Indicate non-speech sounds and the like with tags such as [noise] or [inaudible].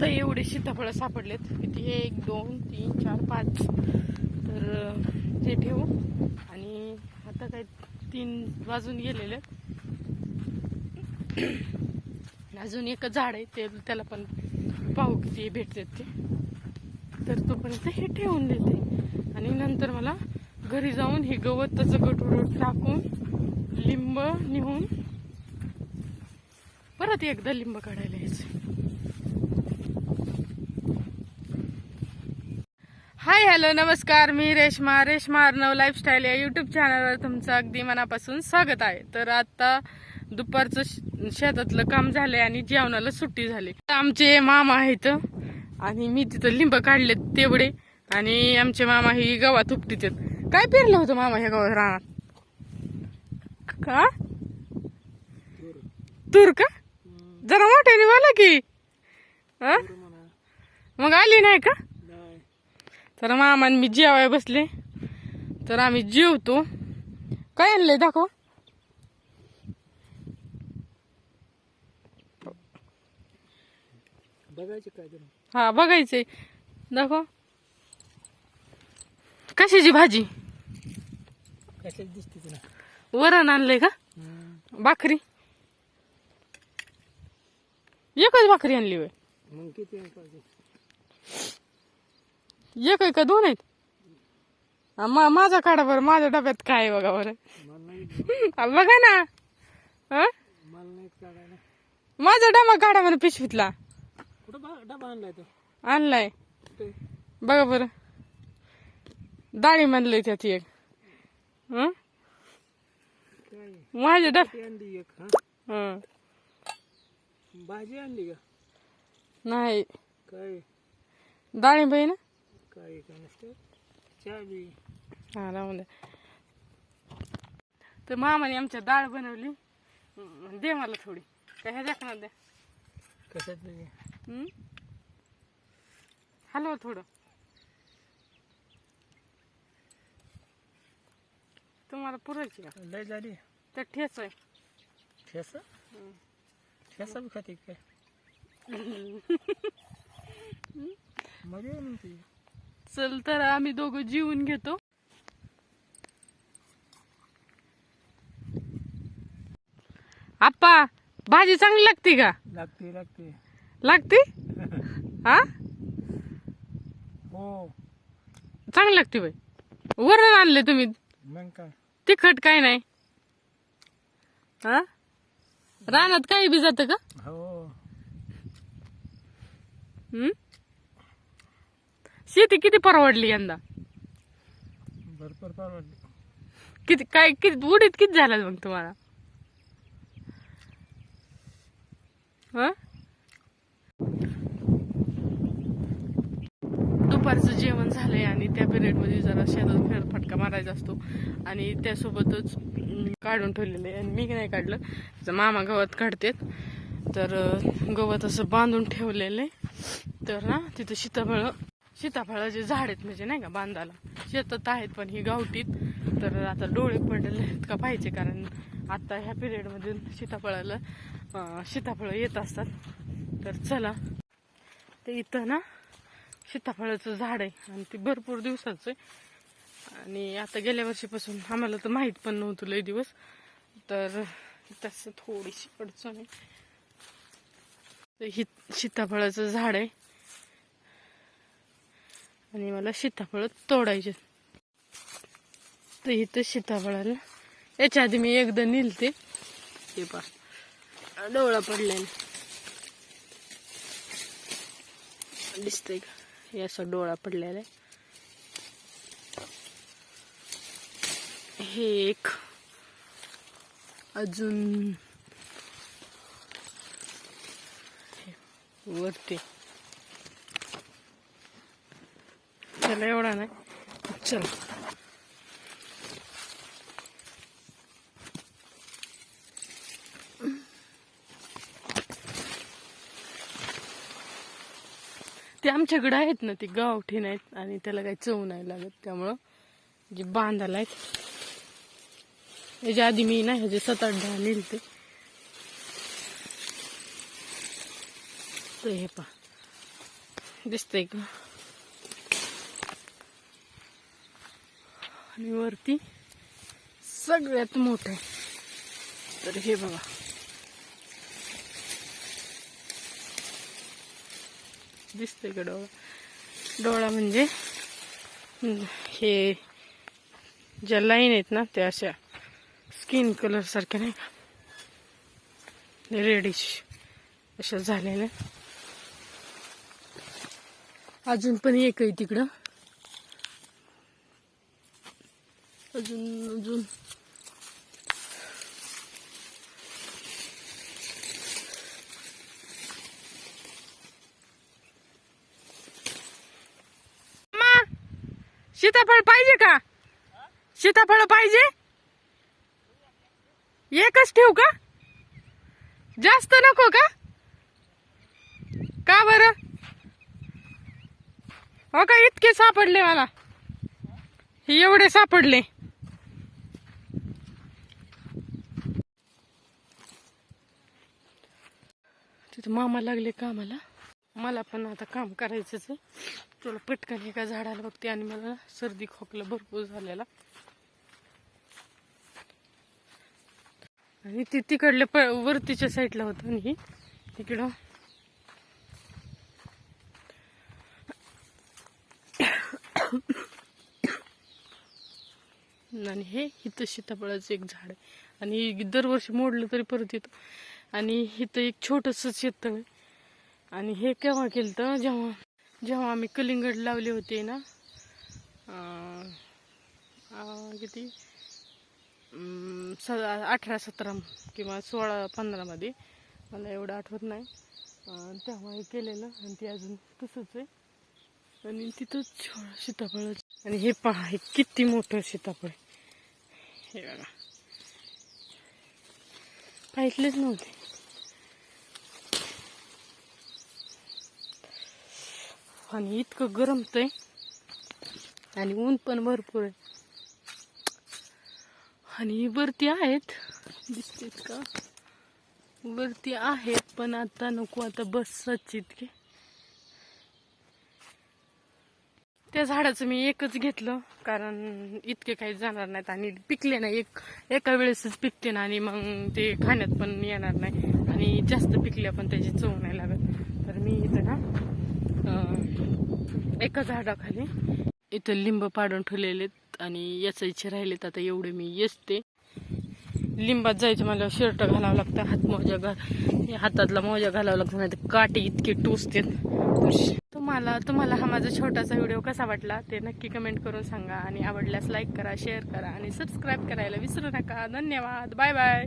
तर एवढे सीताफळं सापडलेत. किती एक दोन तीन चार पाच. तर ते ठेवू. आणि आता काय तीन वाजून गेलेले. अजून एक झाड आहे ते त्याला पण पाहू किती भेटतात ते. तर तोपर्यंत हे ठेवून देते. आणि नंतर मला घरी जाऊन हे गवत त्याचं गटोडं टाकून लिंब निघून परत एकदा लिंब काढायला यायचं हाय हॅलो नमस्कार. मी रेश्मा. रेश्मा अर्नव लाईफस्टाईल या युट्यूब चॅनलवर तुमचं अगदी मनापासून स्वागत आहे. तर आता दुपारचं शेतातलं काम झालंय आणि जेवणाला सुट्टी झाली. आमचे मामा आहेत आणि मी तिथं लिंब काढलेत तेवढे आणि आमचे मामा ही गव्हात उपटीत काय पेरलं होतं मामा ह्या गव्हात रानात? का? तूर का? जरा मोठ्याने बोला की. मग आली नाही का? तर मामा आणि मी जेवाय बसले. तर आम्ही जेवतो. काय आणलंय दाखव. हा बघायचंय. दाखव. कशाची भाजी? दिसते वरण आणलंय का? भाकरी. एकच भाकरी आणली वय मग किती एक आहे का दोन आहेत? हा, मा- माझा काढा बरं माझ्या डब्यात काय आहे बघा बरं. हा, बघा ना. हा? मला नाही काढायला माझा डबा काढा बरं पिशवीतला. कुठं बा डबा आणलाय तो? आणलाय. कुठे? बघा बरं. डाळी म्हणलंय त्यात एक. हं? काय माझ्या डब ती आणली एक हा? हं. भाजी आणली का? नाही. काय? डाळी बाई ना? काय नसतं चहा बी हा राहून तर मामाने आमच्या डाळ बनवली. दे मला थोडी. काय ह्या दाखणार द्या? कशात नाही हं? हलवा थोडं. तुम्हाला पुरायची का? लय झाली. तर ठेच आहे. ठेसा? ठेसा बी खाते काय? [laughs] मजा आहे मग ती चल तर आम्ही दोघं जीवन घेतो. आप्पा भाजी चांगली लागते का? लागते लागते. लागते? हा? हो. चांगली लागते बाई. वरण आणले तुम्ही. मग काय? तिखट काय नाही. हा? रानात काही बी जातं का? हो. हं? शेती किती परवडली यंदा? भरपूर परवडली. किती काय किती उडीत किती झाला मग तुम्हाला? हं? दुपारचं जेवण झालंय आणि त्या पिरियडमध्ये जरा शेतात फेरफटका मारायचा असतो. आणि त्यासोबतच अं, काढून ठेवलेलं आहे. आणि मी नाही काढलं. मामा गवत काढतेत. तर अं, गवत असं बांधून ठेवलेलं आहे. तर ना तिथं सीताफळ सीताफळाचे झाड आहेत म्हणजे नाही का बांधाला शेतात आहेत पण ही गावठीत. तर आता डोळे पडलेले आहेत का पाहिजे कारण आता ह्या पिरियडमध्ये सीताफळाला सीताफळं येत असतात. तर चला. ते इथं ना सीताफळाचं झाड आहे आणि ते भरपूर दिवसाचं आहे. आणि आता गेल्या वर्षीपासून आम्हाला तर माहीत पण नव्हतं लय दिवस. तर तसं थोडीशी अडचण आहे. तर ही सीताफळाचं झाड आहे. आणि मला सीताफळ तोडायचे तर इथं सीताफळाला याच्या आधी मी एकदा निलते. हे पा डोळा पडलेला. दिसतंय का? हे असा डोळा पडलेला आहे. हे एक अजून हे वरती. चला एवढा नाही चला. ते आमच्याकडे आहेत ना ते गावठी नाहीत आणि त्याला काही चव नाही लागत त्यामुळं. जे बांधायला आहेत. याच्या आधी मी ना ह्याचे सात आठ दहा नेलते. तर हे पा दिसतंय का? आणि वरती सगळ्यात मोठं आहे. तर हे बघा. दिसतंय का डोळा? डोळा म्हणजे हे ज्या लाईन आहेत ना त्या अशा स्किन कलर सारख्या नाही का? रेडिश अशा झालेल्या. अजून पण एक आहे तिकडं. अजून अजून. सीताफळ पाहिजे का? सीताफळ पाहिजे? एकच ठेवू का? जास्त नको का? का बरं? हो का इतके सापडले मला. हे एवढे सापडले. तिथं मामा लागले कामाला. मला पण आता काम करायचंच आहे. तुला पटकन एका झाडाला बघते आणि मला सर्दी खोकला भरपूर झालेला. आणि ती तिकडल्या प वरतीच्या साईडला होतं आणि ही तिकडं आणि हे इथं सीताफळाचं एक झाड आहे. आणि दरवर्षी मोडलं तरी परत येतं. आणि इथं एक छोटंसं शेततळ. आहे आणि हे केव्हा केलं तर जेव्हा जेव्हा आम्ही कलिंगड लावले होते ना किती? स अठरा सतरा किंवा सोळा पंधरामध्ये मला एवढं आठवत नाही. तेव्हा हे केलेलं आणि ते अजून तसंच आहे. आणि तिथंच सीताफळ आणि हे पहा हे किती मोठं सीताफळ आहे. हे बघा पाहितलेच नव्हते. आणि इतकं गरमतंय आणि ऊन पण भरपूर आहे. आणि वरती आहेत. दिसतेत का? वरती आहेत पण आता नको आता बसच इतके त्या झाडाचं मी एकच घेतलं. कारण इतके काही जाणार नाहीत आणि पिकले नाही. एक एका वेळेसच पिकते ना आणि मग ते खाण्यात पण येणार नाही. आणि जास्त पिकल्या पण त्याची चव नाही लागत. तर मी इथं ना एका झाडाखाली इथं लिंब पाडून ठेवलेलेत आणि याचायचे राहिलेत. आता एवढे मी येसते. लिंबात जायचं मला शर्ट घालावं लागतं हात मोजा घाल हातातला मोजा घालावा लागतो नाही तर काटे इतके टोचतात. तुम्हाला तुम्हाला हा माझा छोटासा व्हिडिओ कसा वाटला ते नक्की कमेंट करून सांगा आणि आवडल्यास लाईक करा शेअर करा आणि सबस्क्राईब करायला विसरू नका. धन्यवाद. Bye bye